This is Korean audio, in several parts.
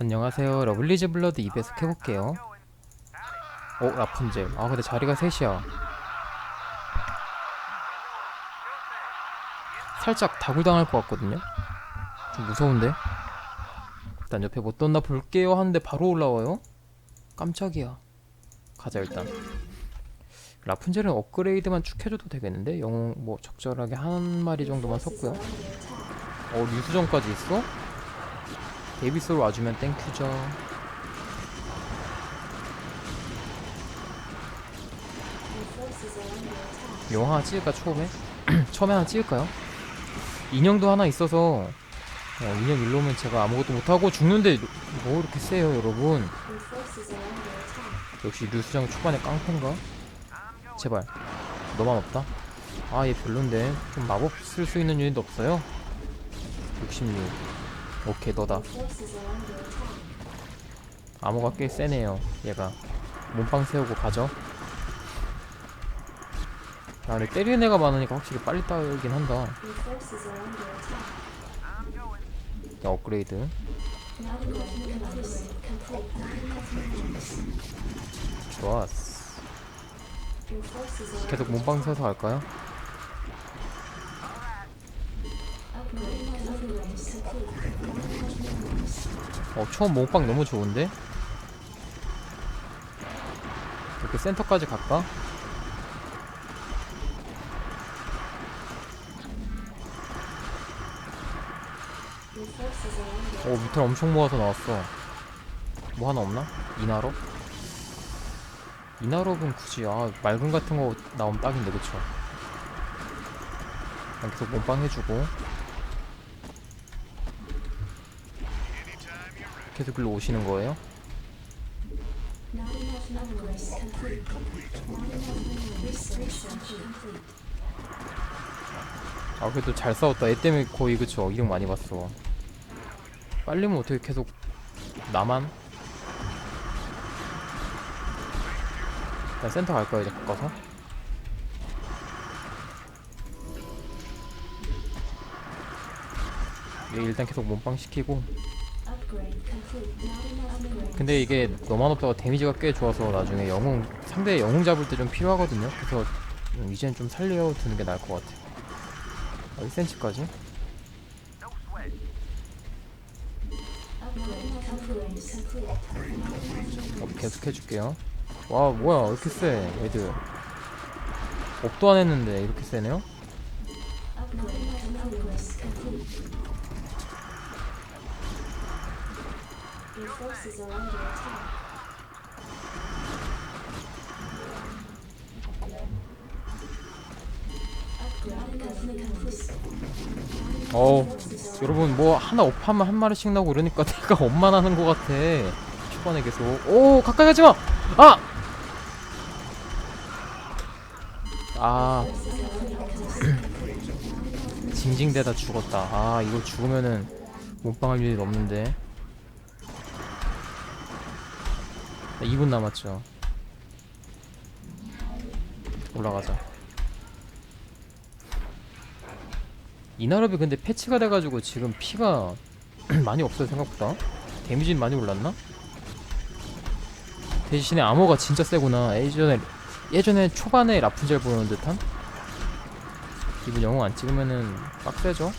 안녕하세요. 러블리즈 블러드 2배속 해볼게요. 어, 라푼젤. 아, 근데 자리가 셋이야. 살짝 다굴당할 것 같거든요? 좀 무서운데? 일단 옆에 못 떴나 볼게요 하는데 바로 올라와요? 깜짝이야. 가자, 일단. 라푼젤은 업그레이드만 쭉 해줘도 되겠는데? 영웅 뭐 적절하게 한 마리 정도만 섰고요. 어, 뉴수정까지 있어? 데이비스로 와주면 땡큐죠. 용 하나 찍을까 처음에? 처음에 하나 찍을까요? 인형도 하나 있어서 어, 인형 일로 오면 제가 아무것도 못하고 죽는데 뭐 이렇게 세요 여러분 역시 뉴스장 초반에 깡패인가? 제발 너만 없다? 아 얘 별론데 좀 마법 쓸 수 있는 유닛도 없어요? 66 오케이 너다. 암호가 꽤 세네요 얘가. 몸빵 세우고 가죠? 아 근데 때리는 애가 많으니까 확실히 빨리 따긴 한다. 야 업그레이드. 좋았어. 계속 몸빵 세워서 갈까요? 어 처음 몸빵 너무 좋은데? 이렇게 센터까지 갈까? 오 밑을 엄청 모아서 나왔어 뭐 하나 없나? 이나롭? 이나롭은 굳이 아 맑은 같은 거 나오면 딱인데 그쵸? 그냥 계속 몸빵 해주고 계속 글로 오시는 거예요? 아 그래도 잘 싸웠다. 얘 때문에 거의 그쵸. 이름 많이 봤어. 빨리면 어떻게 계속 나만? 일단 센터 갈까요 이제 바꿔서? 얘 일단 계속 몸빵 시키고 근데 이게 너만 없다가 데미지가 꽤 좋아서 나중에 영웅 상대 영웅 잡을 때 좀 필요하거든요. 그래서 음, 이제는 좀 살려두는 게 나을 것 같아. 어, 1cm까지? 어, 계속 해줄게요. 와 뭐야 왜 이렇게 세 애들? 업도 안 했는데 이렇게 세네요 어우 여러분 뭐 하나 업하면 한 마리씩 나오고 이러니까 내가 업만 하는 것 같아. 초반에 계속. 오 가까이 가지마! 아! 아. 징징대다 죽었다. 아 이걸 죽으면은 몸빵할 일이 없는데 2분 남았죠. 올라가자. 이나럽이 근데 패치가 돼가지고 지금 피가 많이 없어요 생각보다. 데미지는 많이 올랐나? 대신에 암호가 진짜 세구나. 예전에 예전에 초반에 라푼젤 보는 듯한? 이분 영웅 안 찍으면은 빡세죠?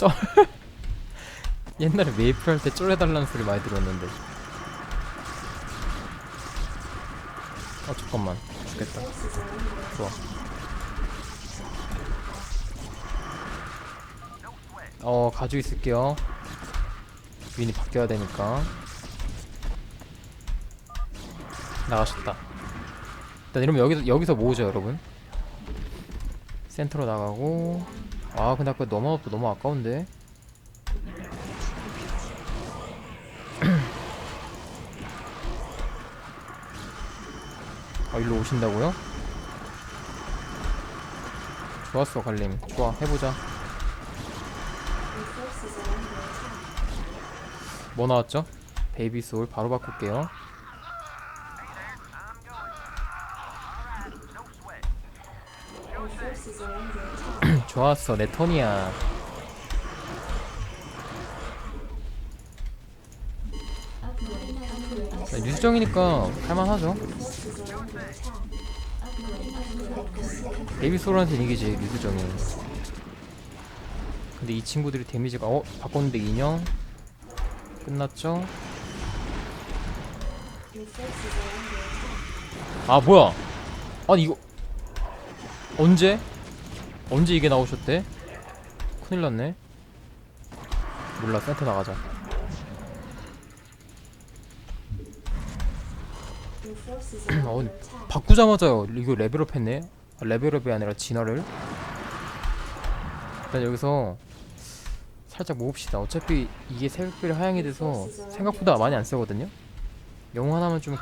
쩔. 옛날에 메이플 할 때 쫄해달라는 소리 많이 들었는데. 어 잠깐만. 죽겠다. 좋아. 어 가지고 있을게요. 주인이 바뀌어야 되니까. 나가셨다. 일단 이러면 여기서 여기서 모으죠 여러분. 센터로 나가고 아 근데 아까 너무 너무 아까운데 아 일로 오신다고요? 좋았어 갈림 좋아 해보자 뭐 나왔죠? 베이비 소울 바로 바꿀게요. 좋았어, 내 턴이야. 유수정이니까 할만하죠. 소울한테는 이기지, 유수정이. 근데 이 친구들이 데미지가 어 바꿨는데 인형 끝났죠? 아 뭐야? 아니 이거 언제? 언제 이게 나오셨대? 큰일 났네. 몰라 센터 나가자. 어. 바꾸자마자 이거 레벨업 했네. 아, 레벨업이 아니라 진화를. 일단 여기서 살짝 모읍시다. 어차피 이게 새벽별이 하향이 돼서 생각보다 많이 안 쓰거든요. 영웅 하나만 좀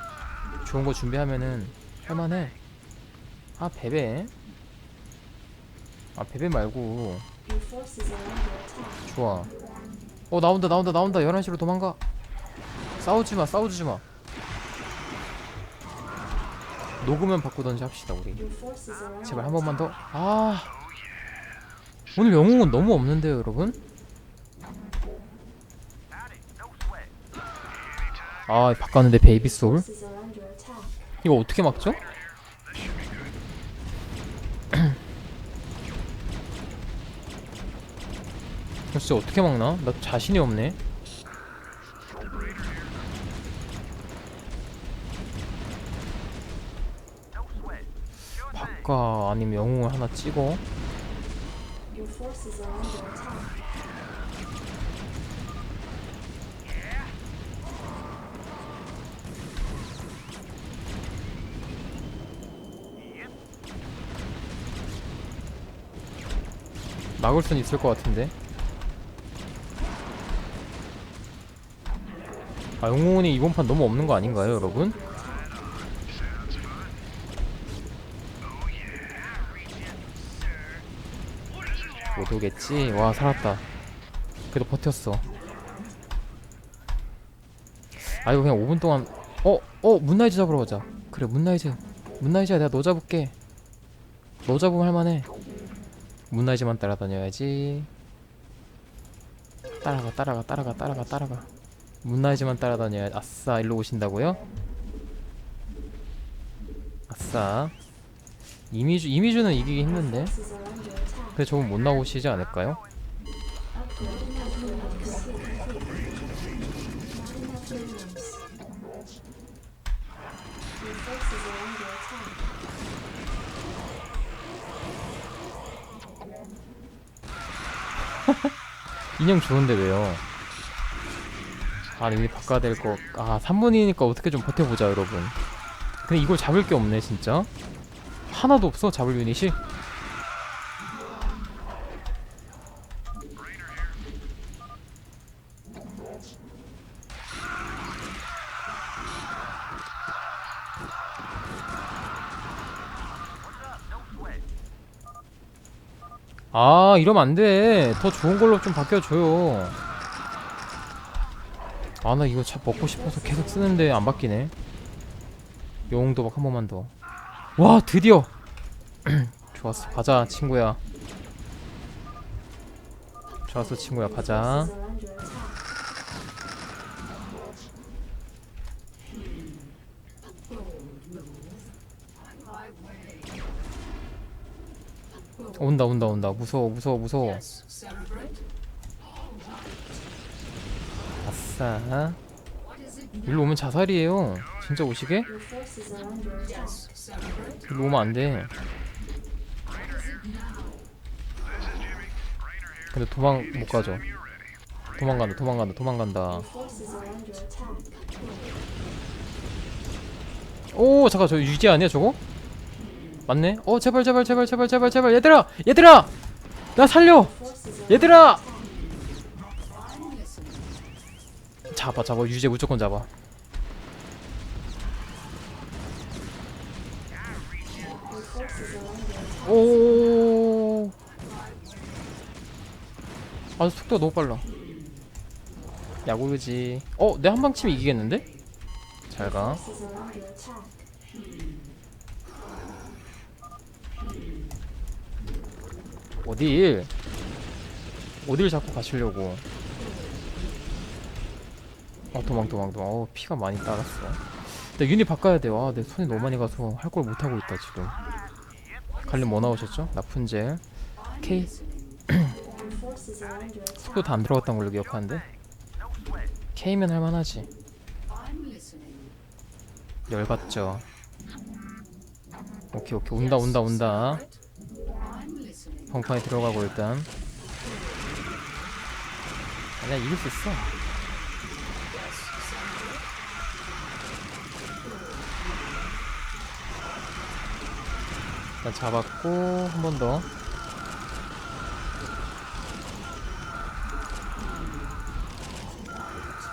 좋은 거 준비하면은 할만해. 아 베베. 아 베베 말고. 좋아. 어 나온다 나온다 나온다 11시로 도망가. 싸우지 마 싸우지 마. 녹으면 바꾸던지 합시다 우리. 제발 한 번만 더. 아. 오늘 영웅은 너무 없는데요, 여러분? 아, 바꿨는데 베이비 소울. forces are under attack. 이거 어떻게 막죠? 진짜 어떻게 막나? 나 자신이 없네. 바꿔 아니면 영웅을 하나 찍어. 막을 순 있을 것 같은데. 아 영웅이 이번 판 너무 없는 거 아닌가요, 여러분? 못 오겠지? 와 살았다. 그래도 버텼어. 아 이거 그냥 5분 동안 어? 어? 문나이즈 잡으러 가자. 그래 문나이즈. 문나이즈야 내가 너 잡을게. 너 잡으면 할만해. 문나이즈만 따라다녀야지. 따라가 따라가 따라가 따라가 따라가. 문나이즈만 따라다녀야 아싸 일로 오신다고요? 아싸. 이미주 이미주는 이기기 힘든데. 근데 저분 못 나오시지 않을까요? 인형 좋은데 왜요? 아 이게 바꿔야 될 거. 아 3분이니까 어떻게 좀 버텨보자 여러분. 근데 이걸 잡을 게 없네 진짜. 하나도 없어 잡을 유닛이. 아 이러면 안돼 더 좋은 걸로 좀 바뀌어줘요 아 나 이거 참 먹고 싶어서 계속 쓰는데 안 바뀌네. 영웅 도박 한 번만 더 와 드디어! 좋았어. 가자 친구야. 좋았어 친구야. 가자. 온다 온다 온다. 무서워 무서워 무서워 아싸 일로 오면 자살이에요 진짜 오시게? 일로 오면 안돼 근데 도망 못 가죠 도망간다 도망간다 도망간다. 오 잠깐 저 유지 아니야 저거? 맞네? 어 제발 제발 제발 제발 제발 제발 얘들아 얘들아 나 살려 얘들아 잡아 잡아 유재 무조건 잡아. 오 아, 속도가 너무 빨라. 야구르지 어? 내 한 방 치면 이기겠는데? under attack. 어딜 어딜 자꾸 가시려고 어 도망 도망 도망. 어 피가 많이 따랐어. 나 유닛 바꿔야 돼와내 손이 너무 많이 가서 할 걸 못하고 있다 지금. 갈림 뭐 나오셨죠? K are under attack. 속도 다 안 들어갔던 걸로 기억하는데. K면 할만하지. 열받죠. 오케이 오케이. 온다 온다 온다. 펑판에 들어가고 일단. 아니야 이길 수 있어 일단 잡았고 한 번 더.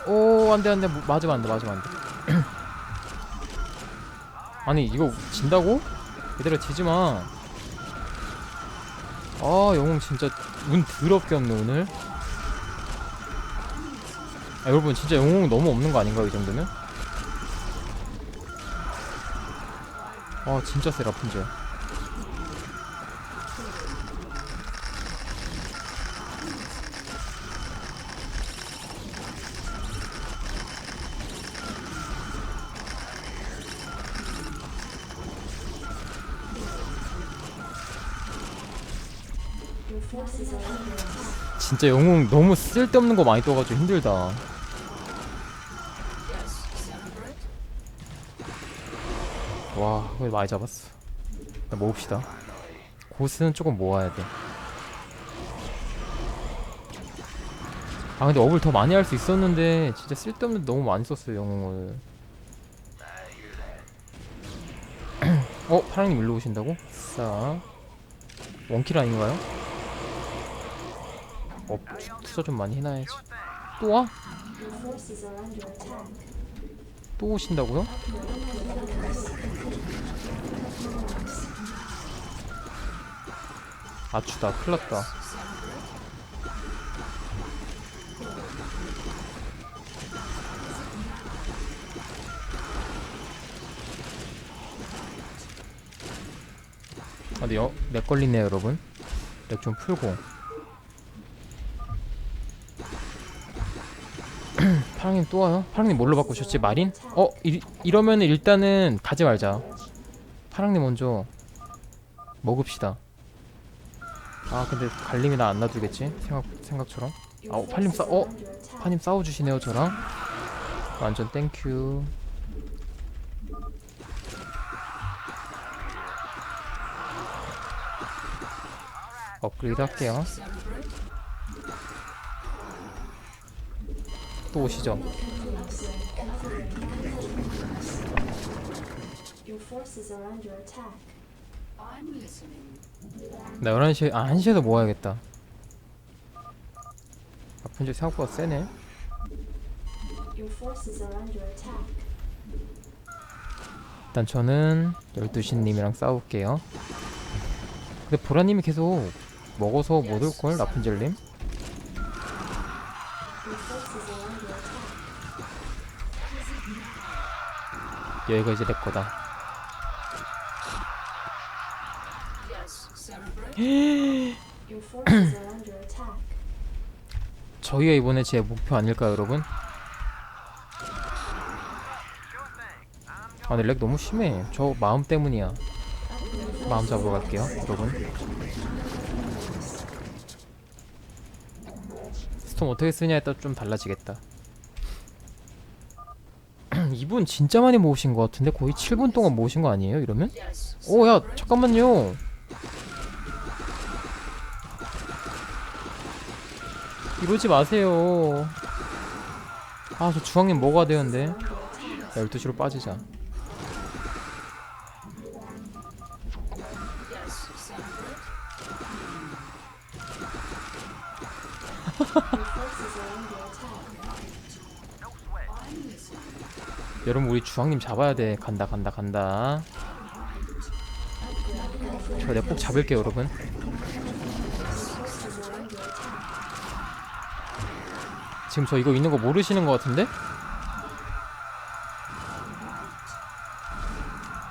오 안돼 안돼. 맞으면 안돼 맞으면 안돼. 아니 이거 진다고? 얘들아 지지마. 아 영웅 진짜 운 더럽게 없네 오늘. 아 여러분 진짜 영웅 너무 없는 거 아닌가요 이 정도면? 아 진짜 세 라푼젤 진짜 영웅 너무 쓸데없는 거 많이 떠가지고 힘들다 와 거의 많이 잡았어 일단 모읍시다 고스는 조금 모아야 돼아 근데 업을 더 많이 할 수 있었는데 진짜 쓸데없는 데 너무 많이 썼어요 영웅을 어? 파랑님 일로 오신다고? 싸 원킬 아닌가요? 어 투자 좀 많이 해놔야지. 또 와? 또 오신다고요? 아추다 큰일났다. 아 근데 여, 렉 걸리네요 여러분. 렉 좀 풀고 파랑님 또 와요? 파랑님 뭘로 바꾸셨지? 마린? 어? 이, 이러면 일단은 가지 말자 파랑님 먼저 먹읍시다 아 근데 갈림이 나 안 놔두겠지? 생각, 생각처럼 아우, 팔림 forces 싸- 어? 파님 싸워주시네요 저랑 완전 땡큐 업그레이드 할게요 또 오시죠. 나 11시에 아 1시에도 모아야겠다. 아픈 지 생각보다 세네. Your forces are under attack. 일단 저는 12시님이랑 싸울게요. 근데 보라님이 계속 먹어서 못 올걸? 라푼젤님 여기가 이제 내 거다. 저희가 이번에 제 목표 아닐까요 여러분? 아 근데 렉 너무 심해 저 마음 때문이야 마음 잡으러 갈게요 여러분 스톰 어떻게 쓰냐에 따라 좀 달라지겠다. 이분 진짜 많이 모으신 것 같은데? 거의 7분 동안 모으신 거 아니에요 이러면? 오야 잠깐만요. 이러지 마세요. 아 저 주황님 먹어야 되는데? 12시로 빠지자 여러분 우리 주황님 잡아야 돼. 간다 간다 간다. 저 내가 꼭 잡을게요 여러분. 지금 저 이거 있는 거 모르시는 것 같은데?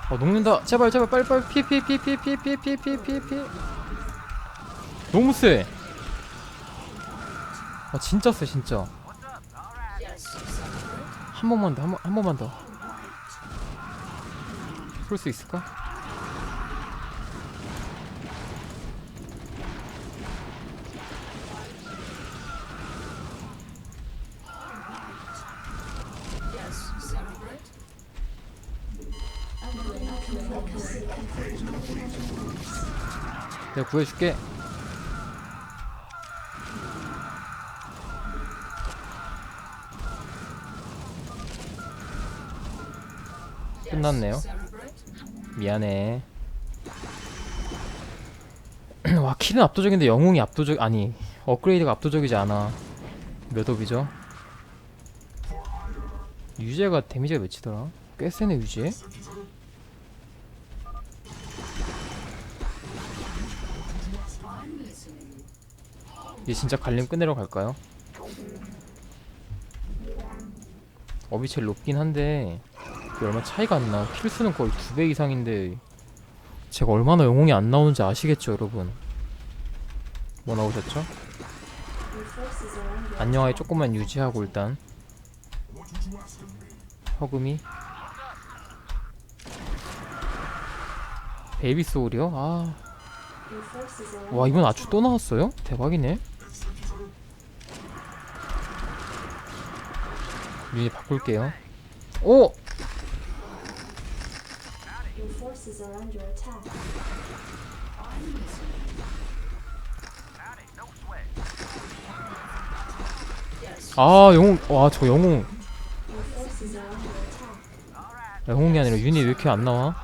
어 녹는다. 제발 제발 빨리 빨리 피해 피해 피해 피해 피해 피해 피해 피해 피해 피해 너무 세 아, 진짜 세 진짜. 한 번만 더한 번만 더 풀 수 있을까? 내가 구해줄게 끝났네요 미안해 와 킬은 압도적인데 영웅이 압도적 아니 업그레이드가 압도적이지 않아 몇 업이죠? 유재가 데미지가 몇이더라? 꽤 세네 유재 얘 진짜 갈림 끝내러 갈까요? 업이 제일 높긴 한데 그게 얼마 차이가 안 나. 킬수는 거의 두 배 이상인데 제가 얼마나 영웅이 안 나오는지 아시겠죠, 여러분? 뭐 나오셨죠? 안녕하게 조금만 유지하고 일단 허금이 베이비 소울이요? 아, 와 이번 아추 또 나왔어요? 대박이네. 유닛 바꿀게요. 오! Your forces are under attack. 아 영웅 와 저 영웅. 영웅이 아니라 유닛 왜 이렇게 안 나와?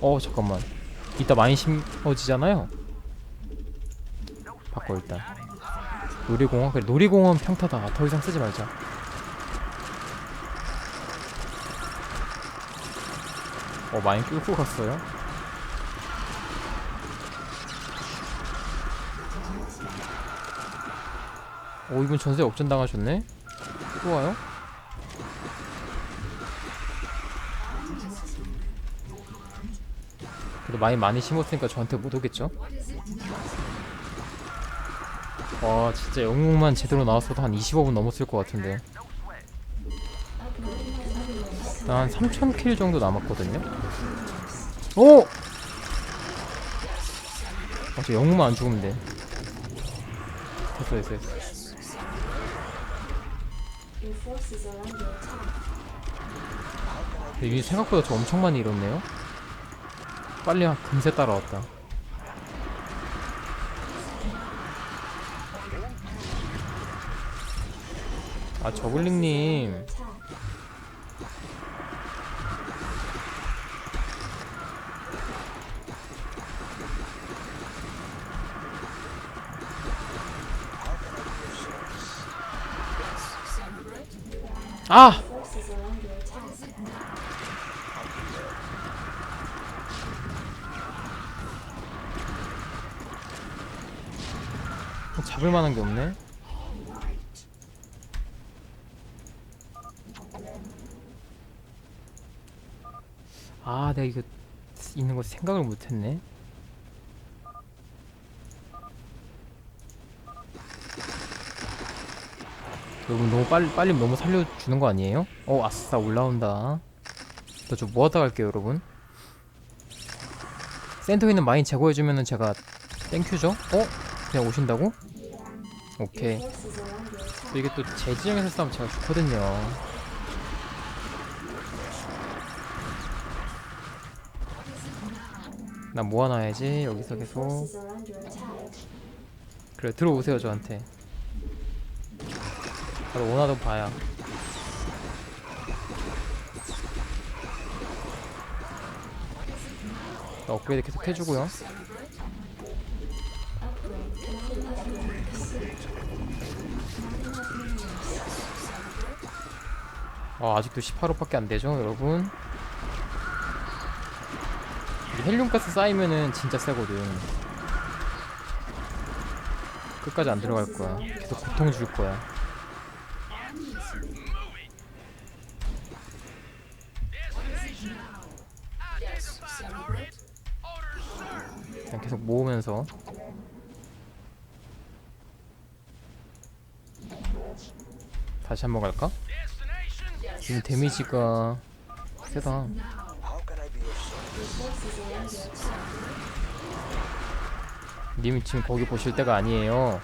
어 잠깐만 이따 많이 심어지잖아요 바꿔 일단 놀이공원 그래 놀이공원 평타다 더 이상 쓰지 말자 어 많이 끌고 갔어요 오 이분 전세 역전 당하셨네 또 와요? 그래도 많이 많이 심었으니까 저한테 못 오겠죠? 와 진짜 영웅만 제대로 나왔어도 한 25분 넘었을 것 같은데 난 3000킬 정도 남았거든요? 오! 아, 저 영웅만 안 죽으면 돼. 됐어 됐어 됐어. 유닛 생각보다 저 엄청 많이 잃었네요. 빨리 한 금세 따라왔다. 아 저글링님 아! Attack. 잡을 만한 게 없네 아 내가 이거 있는 거 생각을 못 했네 여러분 너무 빨리 빨리 너무 살려주는 거 아니에요? 어 아싸 올라온다 나좀 모았다 갈게요 여러분 센터에 있는 마인 제거해주면은 제가 땡큐죠? 어? 그냥 오신다고? 오케이 attack. 이게 또 제 지형에서 싸우면 제가 좋거든요 나 모아놔야지 여기서 계속. 그래 들어오세요 저한테 바로 원하던 나 업그레이드 계속 해주고요 아, 아직도 18호밖에 안 되죠, 여러분? 헬륨가스 쌓이면은 진짜 세거든. 끝까지 안 들어갈 거야. 계속 고통 줄 거야. 모으면서 다시 한번 갈까? 지금 데미지가 세다? 님이 지금 거기 보실 때가 아니에요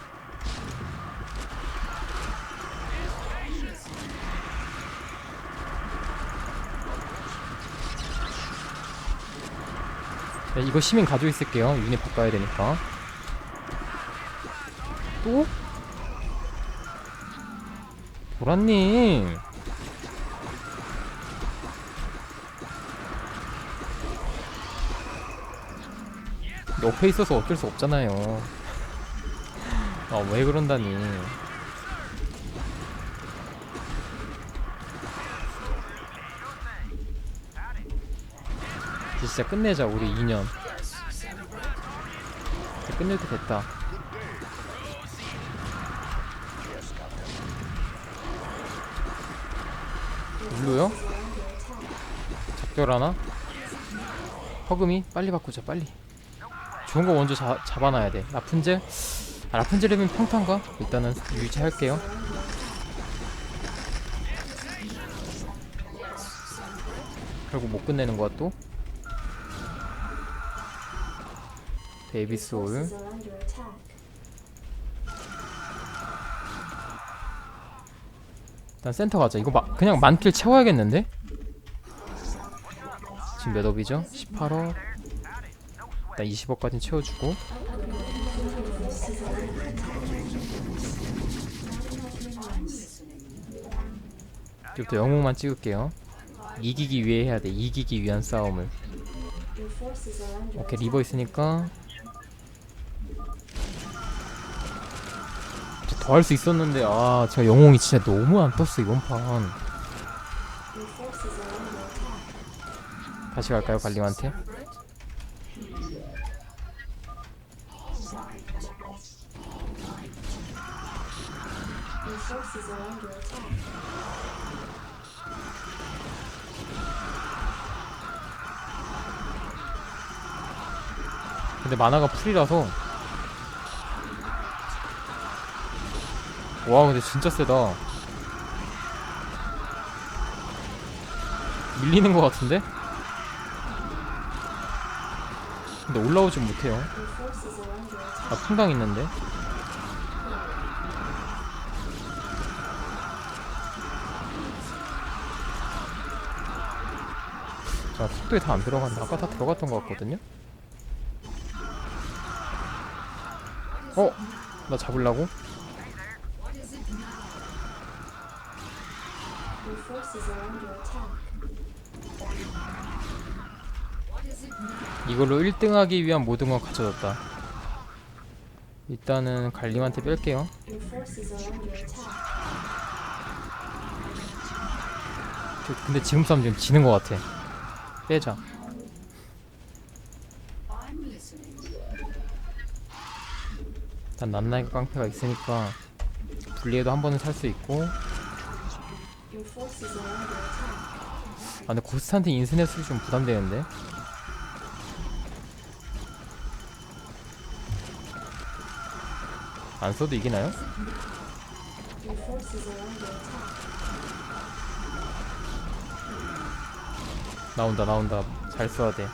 네, 이거 시민 가지고 있을게요. 유닛 바꿔야 되니까. 또? 보라님. 옆에 있어서 어쩔 수 없잖아요. 아 왜 그런다니 진짜 끝내자 우리 2년 이제 끝낼 때 됐다 일로요? 작별하나? 허금이 빨리 바꾸자 빨리 좋은 거 먼저 잡, 잡아놔야 돼 라푼젤? 아, 라푼젤이면 평탄가? 일단은 유지할게요 결국 못 끝내는 거야 또? Under attack. 일단 센터 가자. 이거 마, 그냥 만킬 채워야겠는데? 지금 몇 업이죠? 18억 일단 20억까지 채워주고. 이제부터 영웅만 찍을게요. 이기기 위해 해야 돼. 이기기 위한 싸움을. 오케이 리버 있으니까 더할 수 있었는데 아 제가 영웅이 진짜 너무 안 떴어 이번 판. 다시 갈까요 attack. 근데 만화가 풀이라서 와 근데 진짜 세다 밀리는 것 같은데? 근데 올라오진 못해요. 아 풍당 있는데 자 속도에 다 안 들어간다 아까 다 들어갔던 것 같거든요 어? 나 잡으려고? Your forces are under attack. 이걸로 1등 하기 위한 모든 건 갖춰졌다. 일단은 갈림한테 뺄게요. 저- 근데 지금 싸움 지금 지는 것 같아. 빼자. 일단 난나이가 깡패가 있으니까 분리해도 한 번은 살 수 있고 아 근데 고스트한테 인스넷 쓰기 좀 부담되는데? 안 써도 이기나요? 나온다 나온다. 잘 써야 돼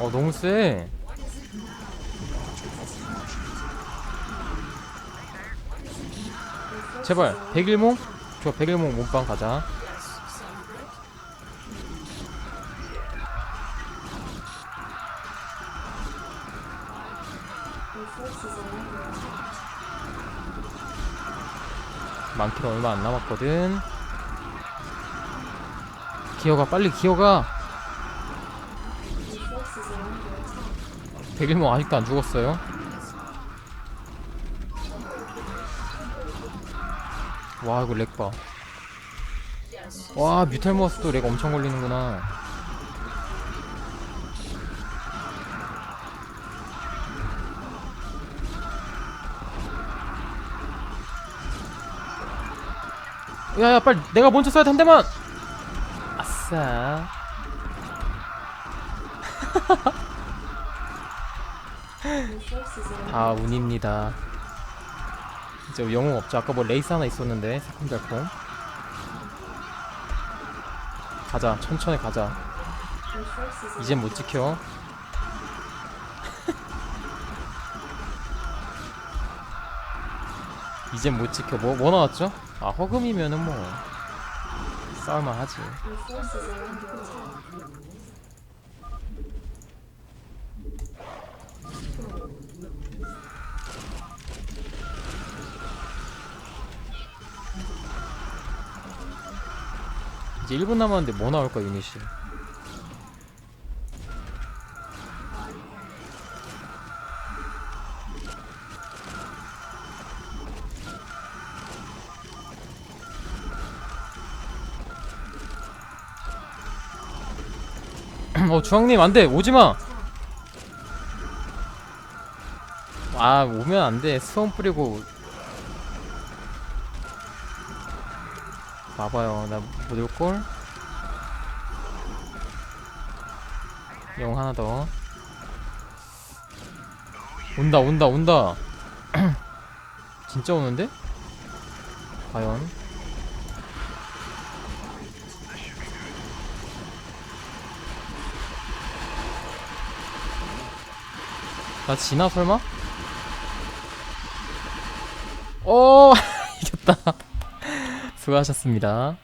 어 너무 forces 제발 백일몽? 좋아 백일몽 몸빵 가자. 많기로 얼마 안 남았거든 기어가 빨리 기어가 백일몽 아직도 안 죽었어요. 와 이거 렉봐. 와 뮤탈 모아스도 렉 엄청 걸리는구나. 야야 빨리 내가 먼저 써야 돼 한 대만! 아싸. Are 아 운입니다. 이제 영웅 없죠. 아까 뭐 레이스 하나 있었는데 새콤달콤. 가자. 천천히 가자. 이젠 못 지켜. 이젠 못 지켜. 뭐, 뭐 나왔죠? 아 허금이면은 뭐 싸울만 하지 이제 1분 남았는데 뭐 나올까 유닛이? 어 주황님 안돼. 오지마. 아 오면 안돼. 수원 뿌리고 봐봐요. 나 못 올걸 영 하나 더. 온다 온다 온다. 진짜 오는데? 과연? 나 지나 설마? 오 이겼다 수고하셨습니다